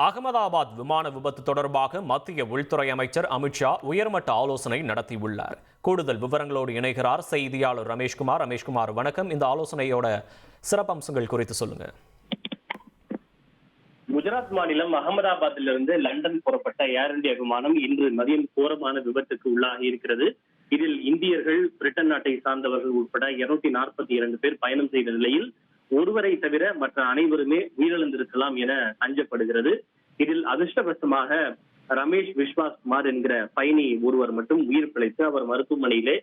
அகமதாபாத் விமான விபத்து தொடர்பாக மத்திய உள்துறை அமைச்சர் அமித்ஷா உயர்மட்ட ஆலோசனை நடத்தியுள்ளார். கூடுதல் விவரங்களோடு இணைகிறார் செய்தியாளர் ரமேஷ்குமார். ரமேஷ்குமார் வணக்கம். இந்த ஆலோசனையோட சிறப்பம்சங்கள் குறித்து சொல்லுங்க. குஜராத் மாநிலம் அகமதாபாத்திலிருந்து லண்டன் புறப்பட்ட ஏர் இந்தியா விமானம் இன்று மதியம் கோரமான விபத்துக்கு உள்ளாகி இருக்கிறது. இதில் இந்தியர்கள் பிரிட்டன் நாட்டை சார்ந்தவர்கள் உட்பட இருநூத்தி நாற்பத்தி இரண்டு பேர் பயணம் செய்த நிலையில் ஒருவரை தவிர மற்ற அனைவருமே உயிரிழந்திருக்கலாம் என அஞ்சப்படுகிறது. இதில் அதிர்ஷ்டவசமாக ரமேஷ் விஸ்வாஸ்குமார் என்கிற பயணி ஒருவர் மட்டும் உயிர் பிழைத்து அவர் மருத்துவமனையிலே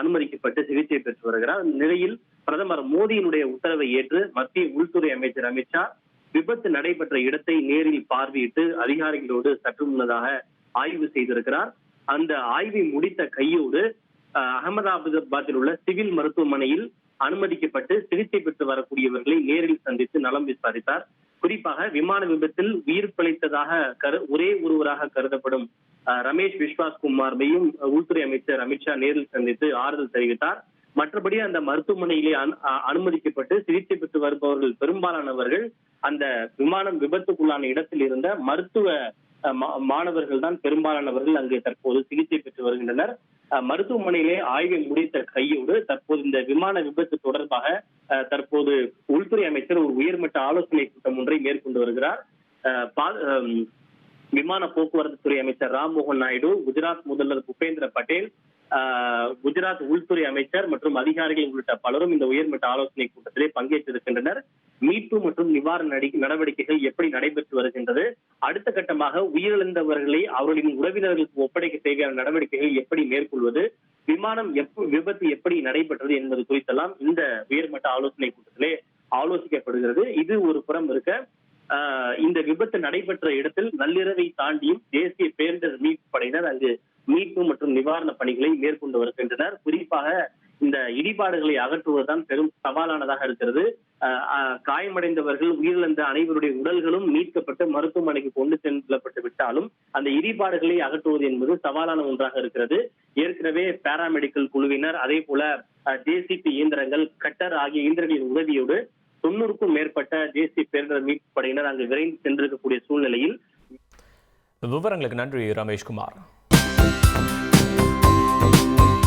அனுமதிக்கப்பட்டு சிகிச்சை பெற்று வருகிறார். நிலையில் பிரதமர் மோடியினுடைய உத்தரவை ஏற்று மத்திய உள்துறை அமைச்சர் அமித்ஷா விபத்து நடைபெற்ற இடத்தை நேரில் பார்வையிட்டு அதிகாரிகளோடு சற்று முன்னதாக ஆய்வு செய்திருக்கிறார். அந்த ஆய்வை முடித்த கையோடு அகமதாபாத்தில் உள்ள சிவில் மருத்துவமனையில் அனுமதிக்கப்பட்டு சிகிச்சை பெற்று வரக்கூடியவர்களை நேரில் சந்தித்து நலம் விசாரித்தார். குறிப்பாக விமான விபத்தில் உயிர் பிழைத்ததாக கரு ஒரே ஒருவராக கருதப்படும் ரமேஷ் விஸ்வாஸ் உள்துறை அமைச்சர் அமித்ஷா நேரில் சந்தித்து ஆறுதல் தெரிவித்தார். மற்றபடி அந்த மருத்துவமனையிலே அனு- அனுமதிக்கப்பட்டு சிகிச்சை பெற்று வருபவர்கள் பெரும்பாலானவர்கள் அந்த விமானம் விபத்துக்குள்ளான இடத்தில் இருந்த மருத்துவ அஹ், மா- மாணவர்கள் தான் பெரும்பாலானவர்கள் அங்கு தற்போது சிகிச்சை பெற்று வருகின்றனர். மருத்துவமனையிலே ஆய்வை முடித்த கையோடு தற்போது இந்த விமான விபத்து தொடர்பாக அஹ், தற்போது உள்துறை அமைச்சர் ஒரு உயர்மட்ட ஆலோசனை கூட்டம் ஒன்றை மேற்கொண்டு வருகிறார். அஹ், பா- விமான போக்குவரத்து துறை அமைச்சர் ராம்மோகன் நாயுடு குஜராத் முதல்வர் பூபேந்திர பட்டேல் குஜராத் உள்துறை அமைச்சர் மற்றும் அதிகாரிகள் உள்ளிட்ட பலரும் இந்த உயர்மட்ட ஆலோசனை கூட்டத்திலே பங்கேற்றிருக்கின்றனர். மீட்பு மற்றும் நிவாரண நடவடிக்கைகள் எப்படி நடைபெற்று வருகின்றது அடுத்த கட்டமாக உயிரிழந்தவர்களை அவர்களின் உறவினர்களுக்கு ஒப்படைக்க தேவையான நடவடிக்கைகள் எப்படி மேற்கொள்வது விமானம் எப்ப விபத்து எப்படி நடைபெற்றது என்பது குறித்தெல்லாம் இந்த உயர்மட்ட ஆலோசனை கூட்டத்திலே ஆலோசிக்கப்படுகிறது. இது ஒரு புறம் இருக்க ஆஹ் இந்த விபத்து நடைபெற்ற இடத்தில் நள்ளிரவை தாண்டியும் தேசிய பேரிடர் மீட்பு படையினர் அங்கு மீட்பு மற்றும் நிவாரண பணிகளை மேற்கொண்டு வருகின்றனர். குறிப்பாக இந்த இடிபாடுகளை அகற்றுவதுதான் பெரும் சவாலானதாக இருக்கிறது. காயமடைந்தவர்கள் உயிரிழந்த அனைவருடைய உடல்களும் மீட்கப்பட்டு மருத்துவமனைக்கு கொண்டு செல்லப்பட்டு விட்டாலும் அந்த இடிபாடுகளை அகற்றுவது என்பது சவாலான ஒன்றாக இருக்கிறது. ஏற்கனவே பாராமெடிக்கல் குழுவினர் அதே போல ஜேசிபி இயந்திரங்கள் கட்டர் ஆகிய இயந்திரங்களின் உதவியோடு தொண்ணூறுக்கும் மேற்பட்ட தேசிய பேரிடர் மீட்பு படையினர் அங்கு விரைந்து சென்றிருக்கக்கூடிய சூழ்நிலையில் விவரங்களுக்கு நன்றி ரமேஷ்குமார்.